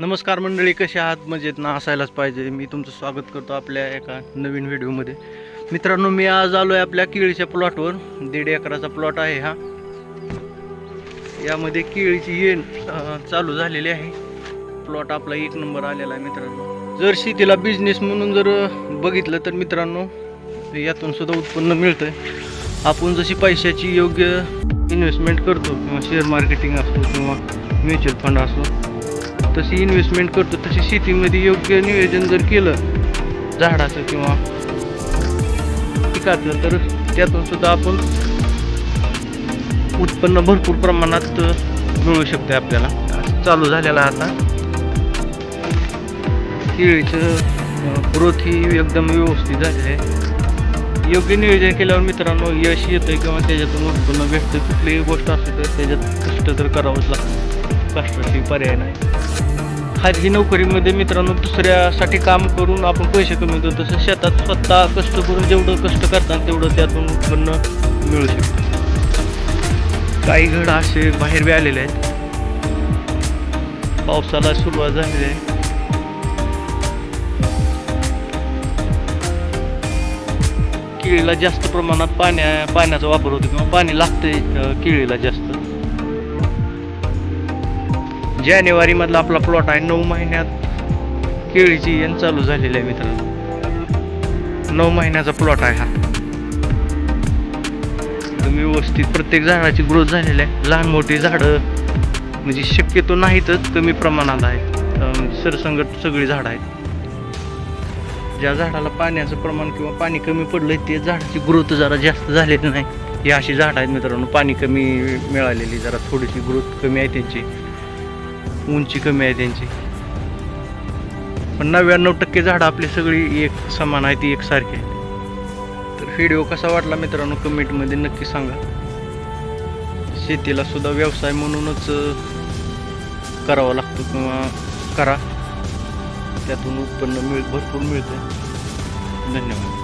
नमस्कार मंडळी कसे आहात? मजेत ना? असायलाच पाहिजे. मी तुमचं स्वागत करतो आपल्या एका नवीन व्हिडिओमध्ये. मित्रांनो मी आज आलो आहे आपल्या केळीच्या प्लॉटवर. दीड एकराचा प्लॉट आहे हा. यामध्ये केळीची येण चालू झालेली आहे. प्लॉट आपला एक नंबर आलेला आहे मित्रांनो. जर शेतीला बिझनेस म्हणून जर बघितलं तर मित्रांनो यातून सुद्धा उत्पन्न मिळतं आपण जशी पैशाची योग्य इन्व्हेस्टमेंट करतो किंवा शेअर मार्केटिंग असो किंवा म्युच्युअल फंड असो तशी इन्व्हेस्टमेंट करतो तशी शेतीमध्ये योग्य नियोजन जर केलं झाडाचं किंवा पिकाचं तर त्यातून सुद्धा आपण उत्पन्न भरपूर प्रमाणात मिळू शकते आपल्याला. चालू झालेला आता. केळीचं ग्रोथ ही एकदम व्यवस्थित झालेली आहे. योग्य नियोजन केल्यावर मित्रांनो यश येतं किंवा त्याच्यातून उत्पन्न भेटतं कुठलीही गोष्ट असते तर त्याच्यात कष्ट तर करावंच लागतं. कष्टाशी पर्याय नाही. खाजगी नोकरीमध्ये मित्रांनो दुसऱ्यासाठी काम करून आपण पैसे कमवतो तसं शेतात स्वतः कष्ट करून जेवढं कष्ट करतात तेवढं त्यातून उत्पन्न मिळू शकतं. काही घड असे बाहेर बी आलेले आहेत. पावसाला सुरुवात झालेली आहे. केळीला जास्त प्रमाणात पाण्या पाण्याचा वापर होतो किंवा पाणी लागतंय केळीला जास्त. जानेवारीमधला आपला प्लॉट आहे. नऊ महिन्यात केळीची येण चालू झालेली आहे मित्रांनो. नऊ महिन्याचा प्लॉट आहे हा. एकदम व्यवस्थित प्रत्येक झाडाची ग्रोथ झालेली आहे. लहान मोठी झाडं म्हणजे शक्यतो नाहीतच कमी प्रमाणात आहेत सरसंगत म्हणजे सरसंगट सगळी झाडं आहेत. ज्या झाडाला पाण्याचं प्रमाण किंवा पाणी कमी पडलंय ते झाडाची ग्रोथ जरा जास्त झालेली नाही. ही अशी झाडं आहेत मित्रांनो पाणी कमी मिळालेली जरा थोडीशी ग्रोथ कमी आहे त्यांची. उंची कमी आहे त्यांची. पण नव्याण्णव टक्के झाडं आपली सगळी एक समान आहे ती एकसारखी आहे. तर व्हिडिओ कसा वाटला मित्रांनो कमेंटमध्ये नक्की सांगा. शेतीला सुद्धा व्यवसाय म्हणूनच करावा लागतो किंवा करा. त्यातून उत्पन्न मिळ भरपूर मिळतं धन्यवाद.